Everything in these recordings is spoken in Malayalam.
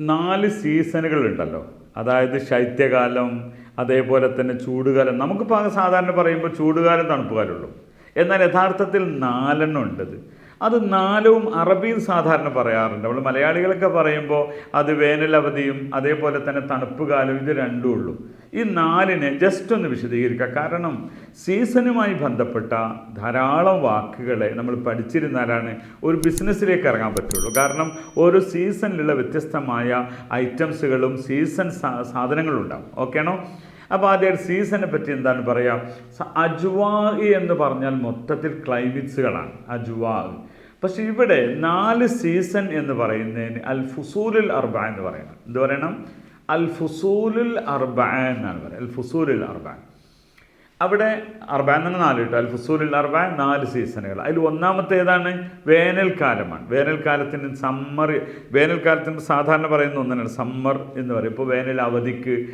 നാല് സീസണുകൾ ഉണ്ടല്ലോ അതായത് ശൈത്യകാലം അതേപോലെ തന്നെ ചൂടുകാലം. നമുക്കിപ്പോൾ സാധാരണ പറയുമ്പോൾ ചൂടുകാലം തണുപ്പുകാലമുള്ളൂ എന്നാൽ യഥാർത്ഥത്തിൽ നാലെണ്ണം ഉണ്ടത്. അത് നാലവും അറബിയിൽ സാധാരണ പറയാറുണ്ട്. നമ്മൾ മലയാളികളൊക്കെ പറയുമ്പോൾ അത് വേനലവധിയും അതേപോലെ തന്നെ തണുപ്പ് കാലവും ഇത് രണ്ടും ഉള്ളൂ. ഈ നാലിനെ ജസ്റ്റ് ഒന്ന് വിശദീകരിക്കുക കാരണം സീസണുമായി ബന്ധപ്പെട്ട ധാരാളം വാക്കുകളെ നമ്മൾ പഠിച്ചിരുന്നാലാണ് ഒരു ബിസിനസ്സിലേക്ക് ഇറങ്ങാൻ പറ്റുള്ളൂ. കാരണം ഓരോ സീസണിലുള്ള വ്യത്യസ്തമായ ഐറ്റംസുകളും സീസൺ സാധനങ്ങളും ഉണ്ടാവും. ഓക്കെയാണോ അപ്പോൾ ആദ്യം സീസണിനെ പറ്റി എന്താണ് പറയുക അജ്വാഹ് എന്ന് പറഞ്ഞാൽ മൊത്തത്തിൽ ക്ലൈമറ്റ്സുകളാണ് അജുവാ. പക്ഷെ ഇവിടെ നാല് സീസൺ എന്ന് പറയുന്നതിന് അൽ ഫുസൂലുൽ അർബ എന്ന് പറയണം എന്ത് പറയണം? അൽ ഫുസൂലുൽ അർബ എന്നാണ് പറയുന്നത്. അൽ ഫുസൂലുൽ അർബ. അവിടെ അർബാൻ തന്നെ നാല് കിട്ടും. അൽ ഫുസൂലുൽ അർബ നാല് സീസണുകൾ. അതിൽ ഒന്നാമത്തെ ഏതാണ്? വേനൽക്കാലമാണ്. വേനൽക്കാലത്തിന് സമ്മർ വേനൽക്കാലത്തിന് സാധാരണ പറയുന്ന ഒന്നാണ് സമ്മർ എന്ന് പറയും. ഇപ്പോൾ വേനൽ അവധിക്ക്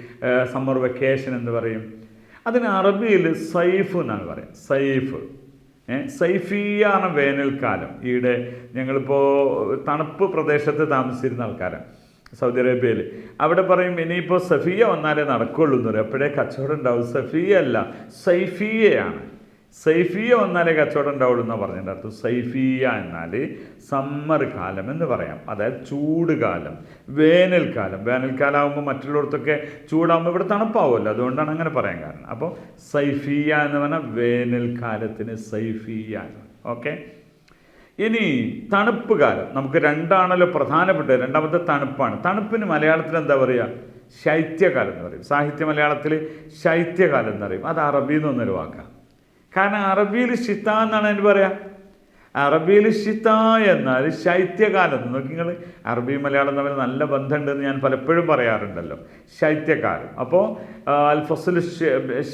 സമ്മർ വെക്കേഷൻ എന്ന് പറയും. അതിന് അറബിയിൽ സൈഫ് എന്നാണ് പറയും സൈഫ്. സൈഫിയാണ് വേനൽക്കാലം. ഈയിടെ ഞങ്ങളിപ്പോൾ തണുപ്പ് പ്രദേശത്ത് താമസിച്ചിരുന്ന ആൾക്കാരാണ് സൗദി അറേബ്യയിൽ അവിടെ പറയും ഇനിയിപ്പോൾ സഫിയ വന്നാലേ നടക്കുള്ളൂ എന്ന് പറയും. അപ്പോഴേ കച്ചവടം ഉണ്ടാവും. സഫിയ അല്ല സൈഫിയയാണ്. സൈഫിയ വന്നാലേ കച്ചവടം ഉണ്ടാവുള്ളൂ എന്നാണ് പറഞ്ഞതിന്റെ അർത്ഥം. സൈഫിയ എന്നാൽ സമ്മർ കാലം എന്ന് പറയാം. അതായത് ചൂട് കാലം വേനൽക്കാലം വേനൽക്കാലം ആകുമ്പോൾ മറ്റുള്ളവർക്കൊക്കെ ചൂടാകുമ്പോൾ ഇവിടെ തണുപ്പാവുമല്ലോ. അതുകൊണ്ടാണ് അങ്ങനെ പറയാൻ കാരണം. അപ്പോൾ സൈഫിയ എന്ന് പറഞ്ഞാൽ വേനൽക്കാലത്തിന് സൈഫിയ ഓക്കെ? ഇനി തണുപ്പ് കാലം. നമുക്ക് രണ്ടാണല്ലോ പ്രധാനപ്പെട്ടത്. രണ്ടാമത്തെ തണുപ്പാണ്. തണുപ്പിന് മലയാളത്തിൽ എന്താ പറയുക? ശൈത്യകാലം എന്ന് പറയും. സാഹിത്യ മലയാളത്തിൽ ശൈത്യകാലം എന്ന് പറയും. അത് അറബിയിൽ നിന്നൊരു വാക്കാണ് കാരണം അറബിയിൽ ഷിത്ത എന്നാണ് അതിന് പറയാം. അറബിയിൽ ഷിത്ത എന്നാൽ ശൈത്യകാലം. നോക്കി നിങ്ങൾ അറബി മലയാളം തമ്മിൽ നല്ല ബന്ധമുണ്ടെന്ന് ഞാൻ പലപ്പോഴും പറയാറുണ്ടല്ലോ. ശൈത്യകാലം. അപ്പോൾ അൽ ഫസുലു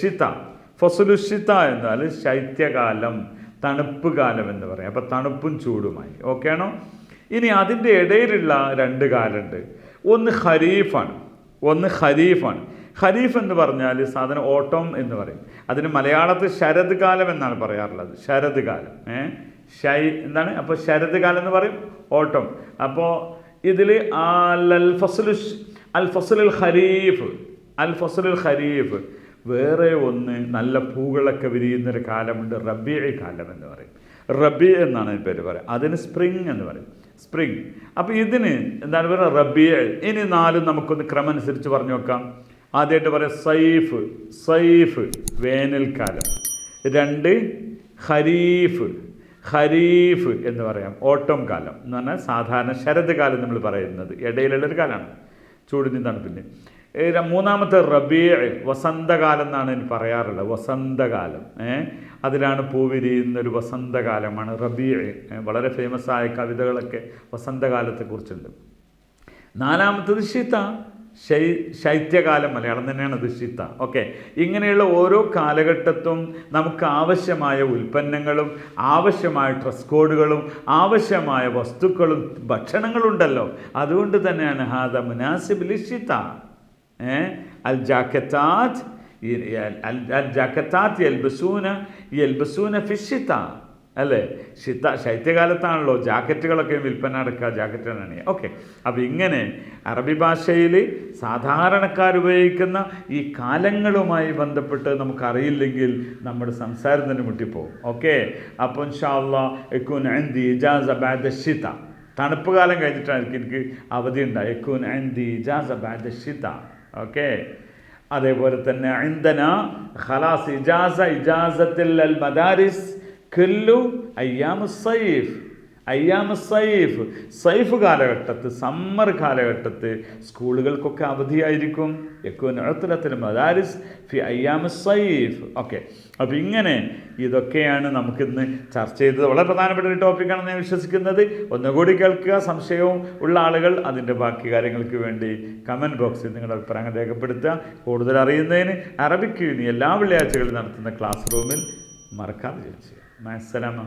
ഷിത്ത ഫസുലു ഷിത്ത എന്നാൽ ശൈത്യകാലം തണുപ്പ് കാലം എന്ന് പറയാം. അപ്പോൾ തണുപ്പും ചൂടുമായി. ഓക്കെ ആണോ? ഇനി അതിന്റെ ഇടയിലുള്ള രണ്ട് കാലമുണ്ട് ഒന്ന് ഖരീഫാണ്. ഒന്ന് ഖരീഫാണ്. ഖരീഫ് എന്ന് പറഞ്ഞാൽ സാധനം ഓട്ടം എന്ന് പറയും. അതിന് മലയാളത്തിൽ ശരത് കാലം എന്നാണ് പറയാറുള്ളത്. ശരത് കാലം ഏ എന്താണ്? അപ്പോൾ ശരത് കാലം എന്ന് പറയും ഓട്ടം. അപ്പോൾ ഇതിൽ അൽ അൽ ഫസലുൽ ഖരീഫ് അൽ ഫസലുൽ ഖരീഫ് വേറെ ഒന്ന് നല്ല പൂകളൊക്കെ വിരിയുന്നൊരു കാലമുണ്ട് റബി കാലം എന്ന് പറയും. റബി എന്നാണ് പേര് പറയുക അതിന് സ്പ്രിങ് എന്ന് പറയും. സ്പ്രിങ്. അപ്പോൾ ഇതിന് എന്താണ് പറയുക? റബി. ഇനി നാലും നമുക്കൊന്ന് ക്രമം അനുസരിച്ച് പറഞ്ഞു നോക്കാം. ആദ്യമായിട്ട് പറയാം സൈഫ് സൈഫ് വേനൽക്കാലം. രണ്ട് ഖരീഫ് ഖരീഫ് എന്ന് പറയാം. ഓട്ടം കാലം എന്ന് പറഞ്ഞാൽ സാധാരണ ശരത് കാലം നമ്മൾ പറയുന്നത്. ഇടയിലുള്ളൊരു കാലമാണ്. ചൂടിന് തണുപ്പിന്റെ മൂന്നാമത്തെ റബീ വസന്തകാലം എന്നാണ് എനിക്ക് പറയാറുള്ളത്. വസന്തകാലം. അതിലാണ് പൂവിരിയുന്ന ഒരു വസന്തകാലമാണ് റബീ. വളരെ ഫേമസ് ആയ കവിതകളൊക്കെ വസന്തകാലത്തെക്കുറിച്ചുണ്ട്. നാലാമത്തത് ശീത. ശൈ ശൈത്യകാലം മലയാളം തന്നെയാണ് അത് ഓക്കെ ഇങ്ങനെയുള്ള ഓരോ കാലഘട്ടത്തും നമുക്ക് ആവശ്യമായ ഉൽപ്പന്നങ്ങളും ആവശ്യമായ ഡ്രസ് കോഡുകളും ആവശ്യമായ വസ്തുക്കളും ഭക്ഷണങ്ങളുണ്ടല്ലോ. അതുകൊണ്ട് തന്നെയാണ് ഹാദ മുനാസിബ് ലിഷിത്ത അൽ ജാക്കത്താത്ത് അൽ ജാക്കത്താത്ത് എൽബസൂന എൽബസൂന ഫിഷിത്ത അല്ലേ? ശിത്ത ശൈത്യകാലത്താണല്ലോ ജാക്കറ്റുകളൊക്കെ വിൽപ്പന അടക്കുക നടക്കുക ജാക്കറ്റുകളാണ് ഓക്കെ അപ്പോൾ ഇങ്ങനെ അറബി ഭാഷയിൽ സാധാരണക്കാർ ഉപയോഗിക്കുന്ന ഈ കാലങ്ങളുമായി ബന്ധപ്പെട്ട് നമുക്കറിയില്ലെങ്കിൽ നമ്മുടെ സംസാരം തന്നെ മുട്ടിപ്പോകും ഓക്കെ അപ്പോൾ ഷിത തണുപ്പ് കാലം കഴിഞ്ഞിട്ടായിരിക്കും എനിക്ക് അവധി ഉണ്ടായി ഓക്കെ അതേപോലെ തന്നെ ഖലാസ് ഇജാസ ഇജാസത്തിൽ അൽ മദാരിസ് ഖില്ലു അയ്യാമ സൈഫ് അയ്യാമ സൈഫ് സൈഫ് കാലഘട്ടത്ത് സമ്മർ കാലഘട്ടത്ത് സ്കൂളുകൾക്കൊക്കെ അവധിയായിരിക്കും. യക്കുനത്തിൽ മദാരിസ് ഫി അയ്യാമ സൈഫ് ഓക്കെ. അപ്പോൾ ഇങ്ങനെ ഇതൊക്കെയാണ് നമുക്കിന്ന് ചർച്ച ചെയ്തത്. വളരെ പ്രധാനപ്പെട്ട ഒരു ടോപ്പിക്കാണെന്ന് ഞാൻ വിശ്വസിക്കുന്നത്. ഒന്നുകൂടി കേൾക്കുക. സംശയവും ഉള്ള ആളുകൾ അതിന്റെ ബാക്കി കാര്യങ്ങൾക്ക് വേണ്ടി കമന്റ് ബോക്സിൽ നിങ്ങളുടെ അഭിപ്രായങ്ങൾ രേഖപ്പെടുത്തുക. കൂടുതൽ അറിയുന്നതിന് അറബിക്ക് ഇനി എല്ലാ വെള്ളിയാഴ്ചകളിൽ നടത്തുന്ന ക്ലാസ് റൂമിൽ മറക്കാതെ ചെയ്യുക മാസലാമ